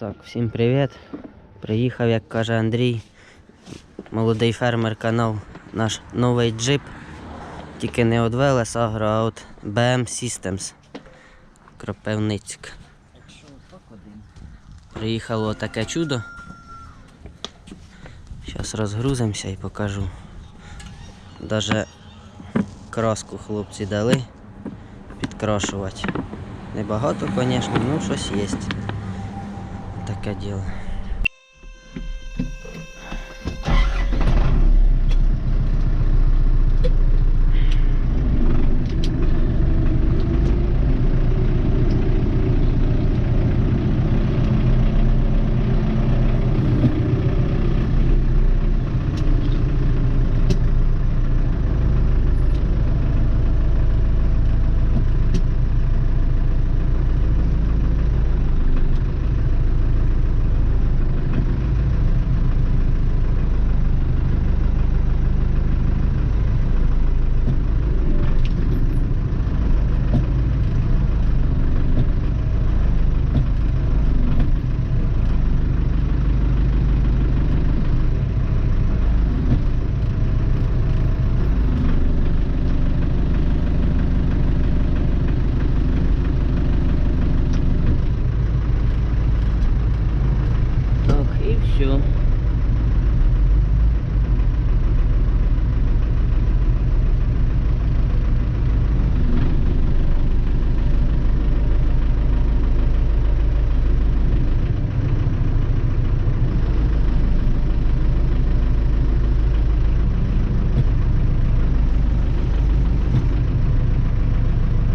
Так, всім привіт. Приїхав, як каже Андрій, молодий фермер канал, наш новий джип. Тільки не від Велес Агро, а від BM Systems. Кропивницьк. Приїхало таке чудо. Зараз розгрузимося і покажу. Даже краску хлопці дали підкрашувати. Небагато, звісно, ну щось є. Таке діло. Так, і.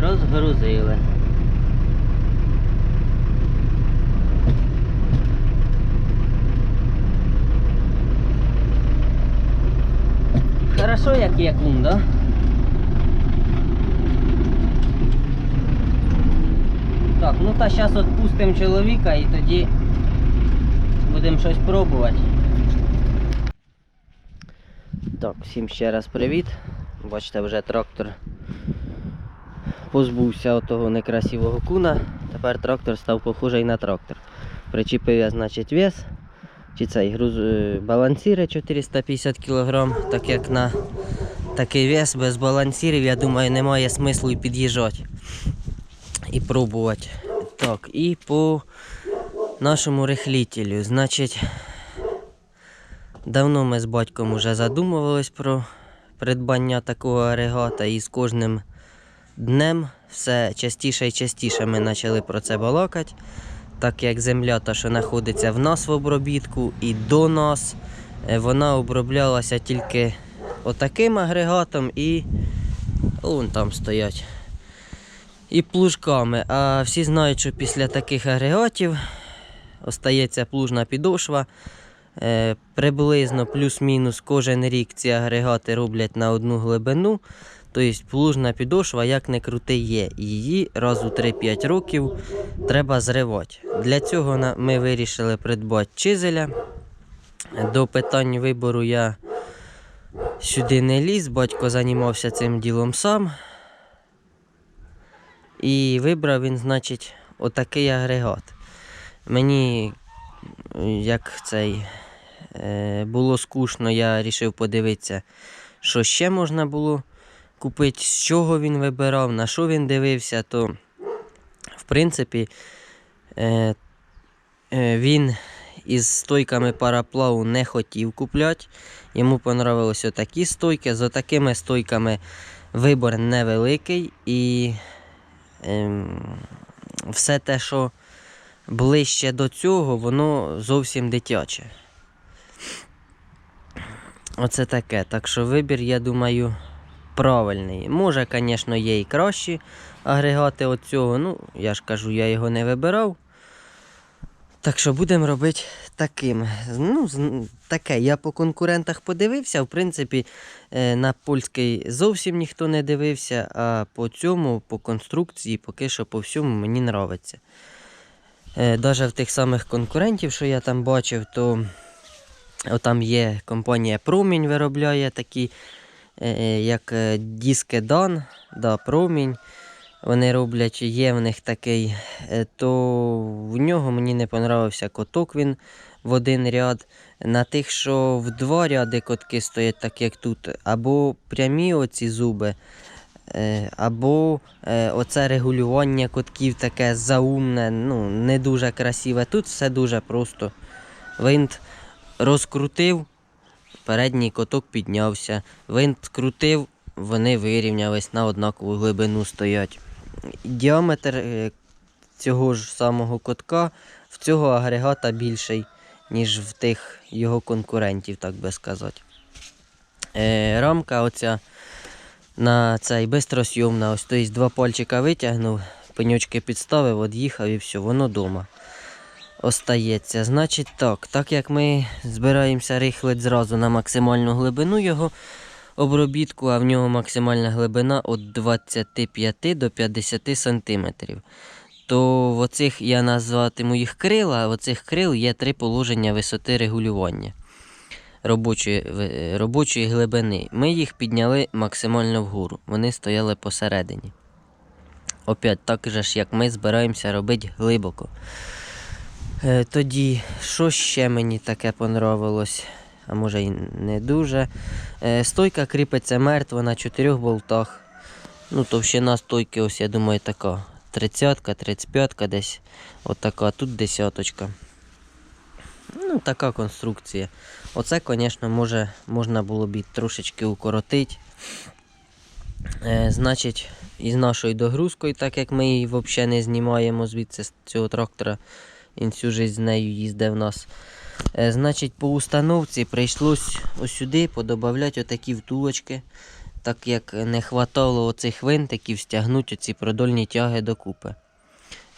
Розгрузили. Як є кун, да? Так, ну та зараз відпустимо чоловіка і тоді будемо щось пробувати. Так, всім ще раз привіт. Бачите, вже трактор позбувся от того некрасивого куна. Тепер трактор став похожий на трактор. Причепив я, значить, вес. Чи цей груз балансіри 450 кг, так як на такий вес без балансірів, я думаю, немає смислу і під'їжджати і пробувати. Так, і по нашому рихлітелю. Значить, давно ми з батьком вже задумувались про придбання такого агрегата і з кожним днем все частіше і частіше ми почали про це балакати так як земля, та, що знаходиться в нас в обробітку і до нас, е, вона оброблялася тільки отаким агрегатом і вон там стоять. І плужками. А всі знають, що після таких агрегатів остається плужна підошва. Е, приблизно плюс-мінус кожен рік ці агрегати роблять на одну глибину. Тобто плужна підошва, як не крути, є. Її раз у 3-5 років треба зривати. Для цього ми вирішили придбати чизеля. До питань вибору я сюди не ліз, батько займався цим ділом сам. І вибрав він, значить, отакий агрегат. Мені, як цей, е, було скучно, я вирішив подивитися, що ще можна було купити, з чого він вибирав, на що він дивився, то в принципі е, е, він із стойками параплаву не хотів купляти. Йому понравилися такі стойки. З такими стойками вибор невеликий і ем, все те, що ближче до цього, воно зовсім дитяче. Оце таке. Так що вибір, я думаю, правильний. Може, звісно, є і кращі агрегати від цього. Ну, я ж кажу, я його не вибирав. Так що будемо робити таким. Ну, таке. Я по конкурентах подивився. В принципі, е, на польський зовсім ніхто не дивився, а по цьому, по конструкції, поки що по всьому мені подобається. Навіть в тих самих конкурентів, що я там бачив, то там є компанія Промінь виробляє такі, е, як е, диски Дан, да, Промінь. вони роблять, є в них такий, е, то в нього мені не понравився коток він в один ряд. На тих, що в два ряди котки стоять, так як тут, або прямі оці зуби, е, або е, оце регулювання котків таке заумне, ну, не дуже красиве. Тут все дуже просто. Винт розкрутив, передній коток піднявся. Винт крутив, вони вирівнялись на однакову глибину стоять. Діаметр е, цього ж самого котка в цього агрегата більший, ніж в тих його конкурентів, так би сказати. Е, рамка оця на цей бистросйомна, ось тобто два пальчика витягнув, пенючки підставив, од'їхав і все, воно вдома остається. Значить так, так як ми збираємося рихлить зразу на максимальну глибину його обробітку, а в нього максимальна глибина від 25 до 50 см. То в оцих я назватиму їх крила, а в оцих крил є три положення висоти регулювання робочої, робочої глибини. Ми їх підняли максимально вгору. Вони стояли посередині. Опять так же ж, як ми збираємося робити глибоко. Е, тоді, що ще мені таке понравилось? А може і не дуже. Е, стойка кріпиться мертво на чотирьох болтах. Ну, товщина стойки, ось я думаю, така. 30-ка, 35-ка десь. Отака, тут десяточка. Ну, така конструкція. Оце, звісно, може, можна було б і трошечки укоротити. Е, значить, із нашою догрузкою, так як ми її взагалі не знімаємо звідси з цього трактора, він всю життя з нею їздив в нас. Е, значить, по установці прийшлось ось сюди подобавляти отакі втулочки, так як не хватало оцих винтиків стягнути оці продольні тяги докупи.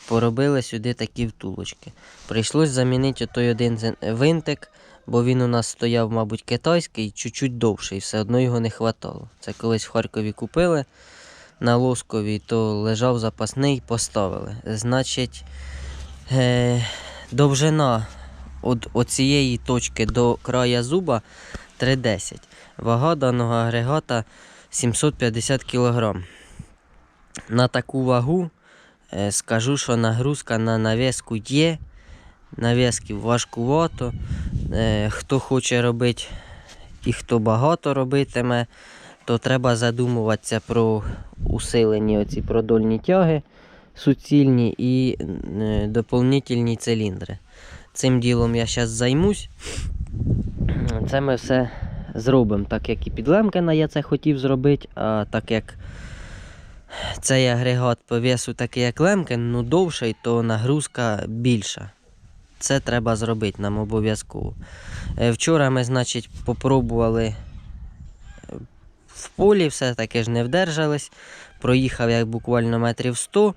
Поробили сюди такі втулочки. Прийшлось замінити той один винтик, бо він у нас стояв, мабуть, китайський, чуть-чуть довший, все одно його не хватало. Це колись в Харкові купили на лоскові, то лежав запасний, поставили. Значить, е- довжина від оцієї точки до края зуба 3,10. Вага даного агрегата 750 кг. На таку вагу е, скажу, що нагрузка на нав'язку є. Нав'язків важкувато. Е, Хто хоче робити і хто багато робитиме, то треба задумуватися про усилені оці продольні тяги суцільні і е, доповнительні циліндри. Цим ділом я зараз займусь. Це ми все зробимо, так як і під Лемкена я це хотів зробити, а так як цей агрегат по весу такий, як Лемкен, ну довший, то нагрузка більша. Це треба зробити нам обов'язково. Е, Вчора ми, значить, попробували е, в полі, все-таки ж не вдержались. Проїхав як буквально метрів 100.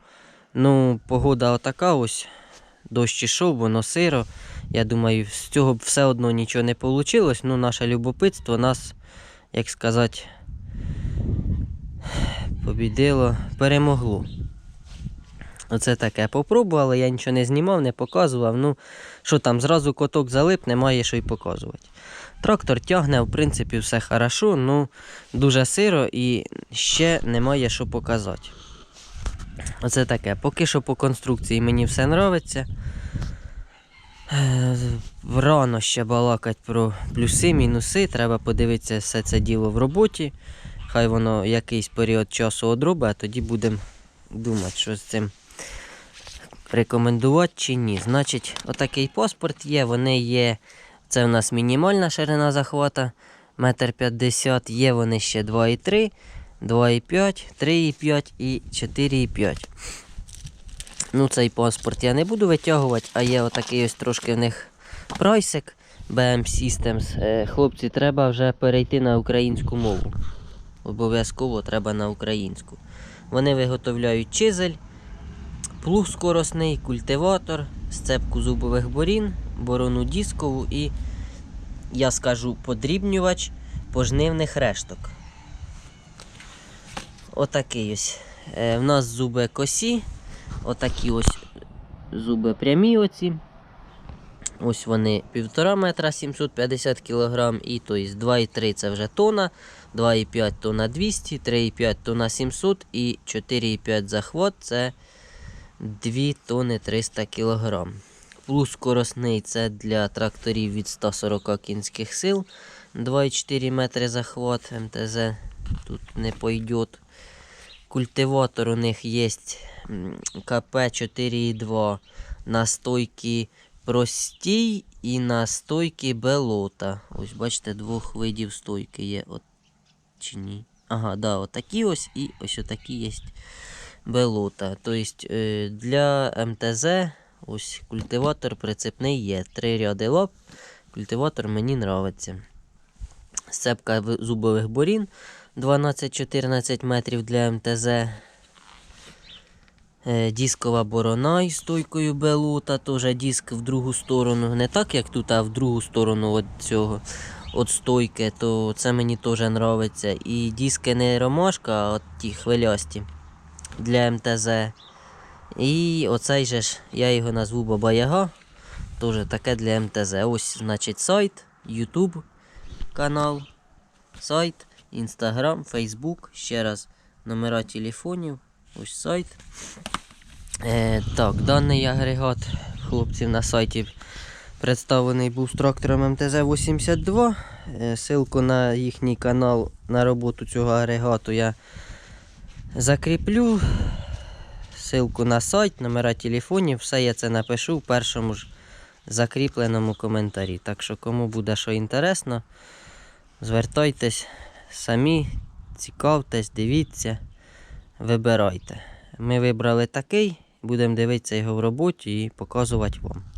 Ну, погода отака ось. Дощ ішов, воно сиро. Я думаю, з цього б все одно нічого не вийшло. Ну, наше любопитство нас, як сказати, побідило, перемогло. Оце таке попробували, я нічого не знімав, не показував. Ну, що там, зразу коток залип, немає що й показувати. Трактор тягне, в принципі, все хорошо, ну дуже сиро і ще немає що показати. Оце таке. Поки що по конструкції мені все подобається. Е, Рано ще балакать про плюси, мінуси. Треба подивитися все це діло в роботі. Хай воно якийсь період часу одробить, а тоді будемо думати, що з цим рекомендувати чи ні. Значить, отакий паспорт є. Вони є. Це в нас мінімальна ширина захвата, метр п'ятдесят. Є вони ще 2,3, 2,5, 3,5 і 4,5. Ну, цей паспорт я не буду витягувати, а є отакий ось трошки в них прайсик BM Systems. Е, Хлопці, треба вже перейти на українську мову. Обов'язково треба на українську. Вони виготовляють чизель, плуг скоросний, культиватор, сцепку зубових борін, борону дискову і, я скажу, подрібнювач пожнивних решток. Отакий ось. Е, в нас зуби косі, отакі ось зуби прямі оці. Ось вони 1,5 метра 750 кг і то есть 2,3 це вже тона, 2,5 тона 200, 3,5 тона 700 і 4,5 захват це 2 тони 300 кг. Плюс скоросний це для тракторів від 140 кінських сил. 2,4 метри захват МТЗ тут не пойдет. Культиватор у них є КП 4,2 на стойки простій і на стойки белота. Ось бачите, двох видів стойки є. От, чи ні? Ага, да, отакі ось і ось отакі є белота. Тобто е, для МТЗ ось культиватор прицепний є. Три ряди лап. Культиватор мені нравиться. Сцепка зубових борін 12-14 метрів для МТЗ. Е, Дискова борона із стойкою белута, теж диск в другу сторону. Не так, як тут, а в другу сторону від цього от стойки, то це мені теж подобається. І диски не ромашка, а от ті хвилясті для МТЗ. І оцей же ж, я його назву Баба Яга. Теж таке для МТЗ. Ось, значить, сайт, YouTube канал, сайт, Instagram, Facebook. Ще раз номера телефонів. Ось сайт. Е, так, даний агрегат хлопців на сайті представлений був з трактором МТЗ-82. Е, Силку на їхній канал на роботу цього агрегату я закріплю. Силку на сайт, номера телефонів, все я це напишу в першому ж закріпленому коментарі. Так що, кому буде що інтересно, звертайтесь самі, цікавтесь, дивіться, вибирайте. Ми вибрали такий, будемо дивитися його в роботі і показувати вам.